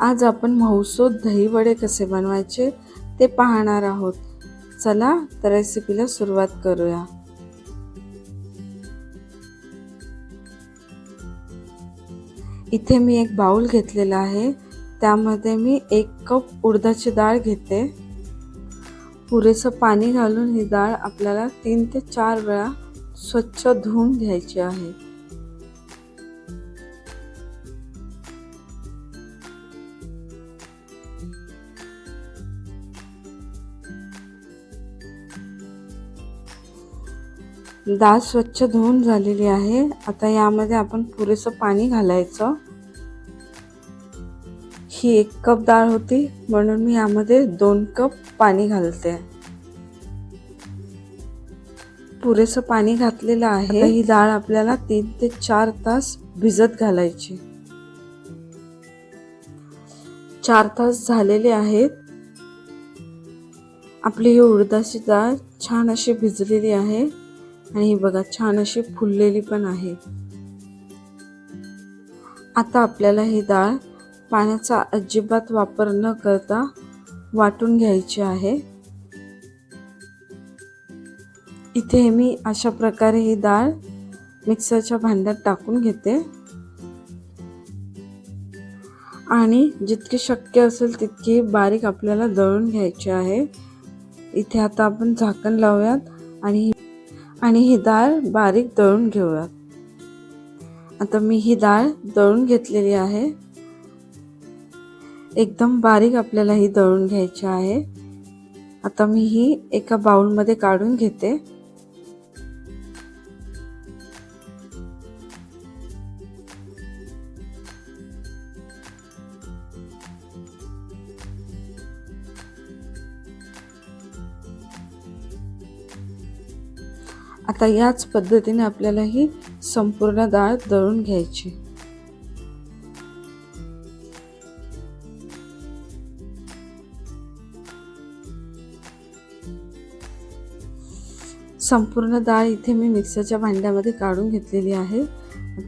आज आपण मौसूद दहीवडे कसे बनवायचे ते पाहणार आहोत. चला तर रेसिपीला सुरुवात करूया. इथे मी एक बाउल घेतलेला आहे. त्यामध्ये मी एक कप उडदाची डाळ घेते. पुरेसं पाणी घालून ही डाळ आपल्याला तीन ते चार वेळा स्वच्छ धुवून घ्यायची आहे. डाळ स्वच्छ धुवून झालेली आहे. आता यामध्ये आपण पुरेसं पाणी घालायचं. ही एक कप डाळ होती म्हणून मी यामध्ये दोन कप पाणी घालते. पुरेसं पाणी घातलेलं आहे. ही डाळ आपल्याला तीन ते चार तास भिजत घालायची. चार तास झालेले आहेत. आपली ही उडदाची डाळ छान अशी भिजलेली आहे. आणि ही बघा छान अशी फुललेली पण आहे. आता आपल्याला ही डाळ पाण्याचा अजिबात वापर न करता वाटून घ्यायची आहे. इथे मी अशा प्रकारे ही डाळ मिक्सरच्या भांड्यात टाकून घेते. आणि जितकी शक्य असेल तितकी बारीक आपल्याला दळून घ्यायची आहे. इथे आता आपण झाकण लावूयात आणि आणि ही डाळ बारीक दळून घेऊयात आता मी ही डाळ दळून घेतलेली आहे. एकदम बारीक आपल्याला ही दळून घ्यायची आहे. आता मी ही एका बाउलमध्ये काढून घेते. आता याच पद्धतीने आपल्याला ही संपूर्ण डाळ दळून घ्यायची. संपूर्ण डाळ इथे मी मिक्सरच्या भांड्यामध्ये काढून घेतलेली आहे.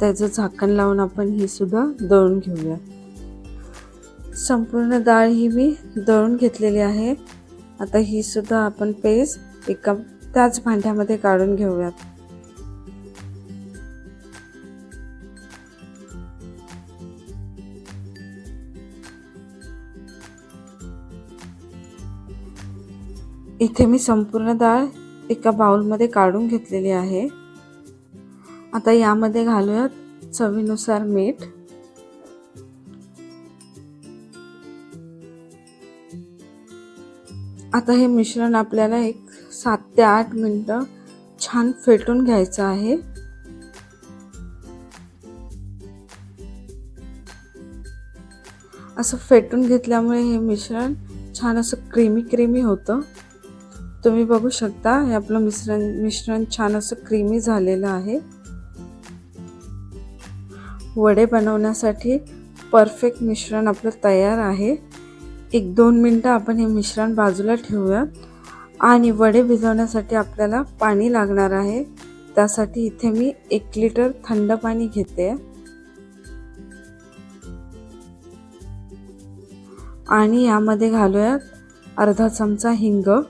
त्याचं झाकण लावून आपण ही सुद्धा दळून घेऊया. संपूर्ण डाळ ही मी दळून घेतलेली आहे. आता ही सुद्धा आपण पेस्ट एका त्याच भांड्यामध्ये काढून घेऊयात. इथे मी संपूर्ण डाळ एका बाउलमध्ये काढून घेतलेली आहे. आता यामध्ये घालूयात चवीनुसार मीठ. आता हे मिश्रण आपल्याला एक सात ते आठ मिनटं छान फेटून घ्यायचं आहे. असं फेटून घेतल्यामुळे हे मिश्रण छान असं क्रीमी क्रीमी होतं. तुम्ही बघू शकता हे आपलं मिश्रण मिश्रण छान असं क्रीमी झालेलं आहे. वडे बनवण्यासाठी परफेक्ट मिश्रण आपलं तयार आहे. एक दोन मिनटं आपण हे मिश्रण बाजूला ठेवूयात आणि वडे भिजवण्यासाठी आपल्याला पाणी लागणार आहे. त्यासाठी इथे मी एक लिटर थंड पाणी घेते. आणि यामध्ये घालूयात अर्धा चमचा हिंग.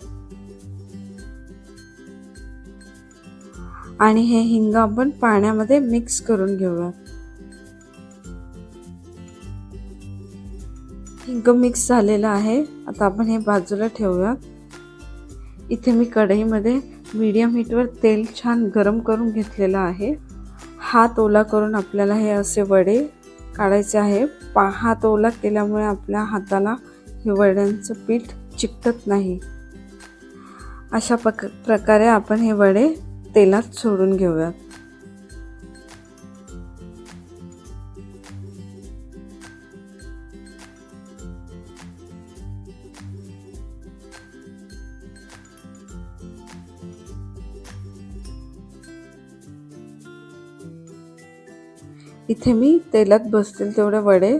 आणि हे हिंग आपण पाण्यामध्ये मिक्स करून घेऊयात. हिंग मिक्स झालेलं आहे. आता आपण हे बाजूला ठेवूयात. इथे मी कढईमध्ये मीडियम हीटवर तेल छान गरम करून घेतलेलं आहे. हात ओला करून आपल्याला हे असे वडे काढायचे आहे. पा हात ओला केल्यामुळे आपल्या हाताला हे वड्यांचं पीठ चिकटत नाही. अशा पक प्रकारे आपण हे वडे तेलात सोडून घेऊयात. इथे मी तेलात बसतील तेवढे वडे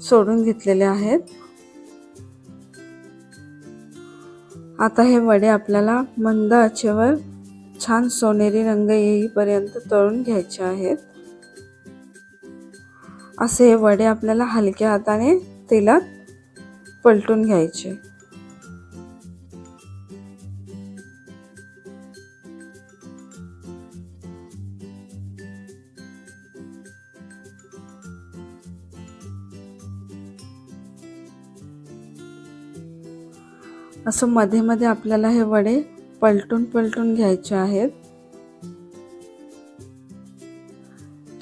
सोडून घेतलेले आहेत. आता हे वडे आपल्याला मंद आचेवर छान सोनेरी रंग येईपर्यंत तळून घ्यायचे आहेत. असे हे वडे आपल्याला हलक्या हाताने तेलात पलटून घ्यायचे. असं मध्ये मध्ये आपल्याला हे वडे पलटून पलटून घ्यायचे आहेत.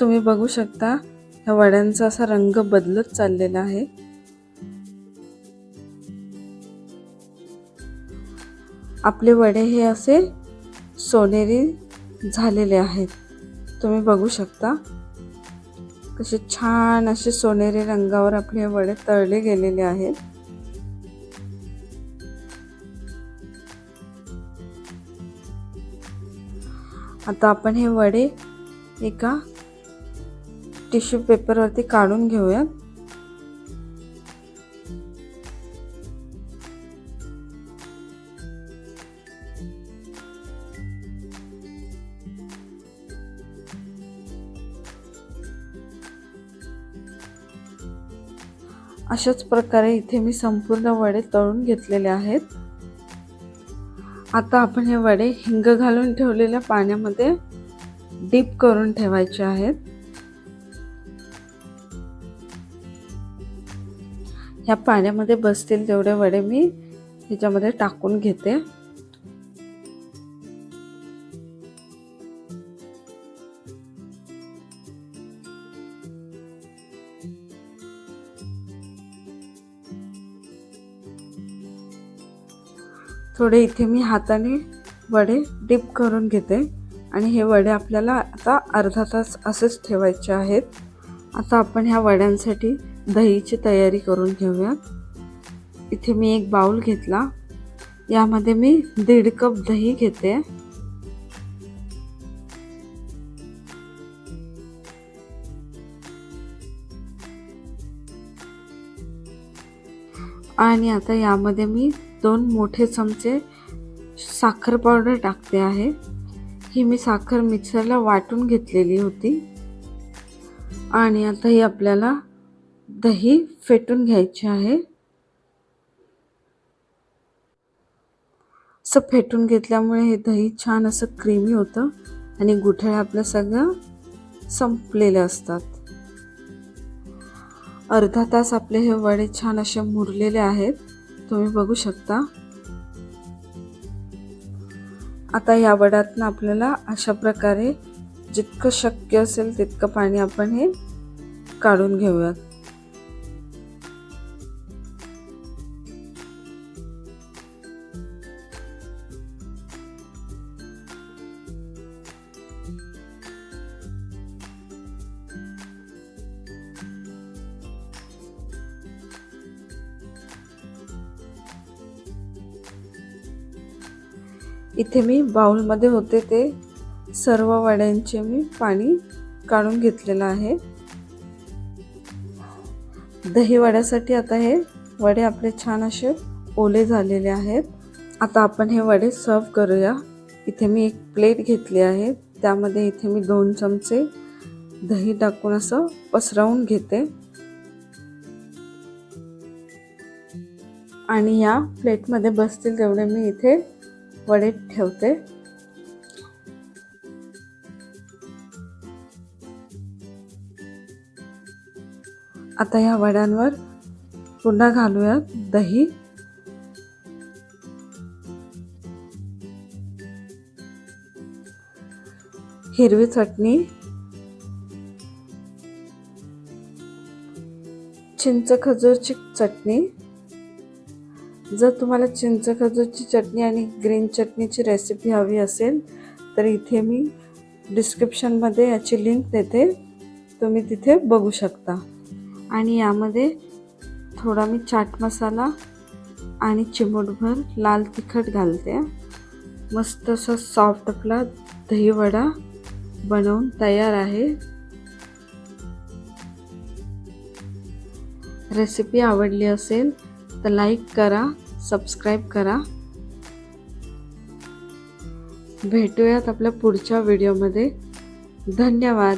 तुम्ही बघू शकता ह्या वड्यांचा असा रंग बदलत चाललेला आहे. आपले वडे हे असे सोनेरी झालेले आहेत. तुम्ही बघू शकता कसे छान असे सोनेरी रंगावर आपले हे वडे तळले गेलेले आहेत. आता आपण हे वडे एका टिश्यू पेपरवरती काढून घेऊयात. अशाच प्रकारे इथे मी संपूर्ण वडे तळून घेतलेले आहेत. आता आपण हे वडे हिंग घालून ठेवलेल्या पाण्यामध्ये डीप करून ठेवायचे आहेत. ह्या पाण्यामध्ये बसतील तेवढे वडे मी ह्याच्यामध्ये टाकून घेते. थोडे इथे मी हाताने वडे डिप करून घेते. आणि हे वडे आपल्याला आता अर्धा तास असेच ठेवायचे आहेत. आता आपण ह्या वड्यांसाठी दहीची तयारी करून घेऊयात इथे मी एक बाऊल घेतला. यामध्ये मी दीड कप दही घेते. आणि आता यामध्ये मी दोन मोठे चमचे साखर पावडर टाकते आहे. ही मी साखर मिक्सरला वाटून घेतलेली होती. आणि आता ही आपल्याला दही फेटून घ्यायचे आहे. असं फेटून घेतल्यामुळे हे दही छान असं क्रीमी होतं आणि गुठळ्या आपल्या सगळं संपलेले असतात. अर्धा तास आपले हे वडे छान असे मुरलेले आहेत. तुम्ही बघू शकता. आता ह्या वड्यातनं आपल्याला अशा प्रकारे जितकं शक्य असेल तितकं पाणी आपण हे काढून घेऊयात. इथे मी बाउलमध्ये होते ते सर्व वड्यांचे मी पाणी काढून घेतलेलं आहे. दही वड्यासाठी आता हे वडे आपले छान असे ओले झालेले आहेत. आता आपण हे वडे सर्व करूया. इथे मी एक प्लेट घेतली आहे. त्यामध्ये इथे मी दोन चमचे दही टाकून असं पसरवून घेते. आणि या प्लेटमध्ये बसतील तेवढे मी इथे वडे ठेवते. आता या वड्यांवर पुन्हा घालूयात दही. हिरवी चटणी. चिंच खजूरची चटणी. जर तुम्हाला चिंच खजूरची चटणी आणि ग्रीन चटणीची रेसिपी हवी असेल तर इथे मी डिस्क्रिप्शनमध्ये याची लिंक देते. तुम्ही तिथे बघू शकता. आणि यामध्ये थोडा मी चाट मसाला आणि चिमूटभर लाल तिखट घालते. मस्त असा सॉफ्ट आपला दहीवडा बनवून तयार आहे. रेसिपी आवडली असेल तर लाईक करा सबस्क्राईब करा. भेटूयात आपल्या पुढच्या व्हिडिओमध्ये. धन्यवाद.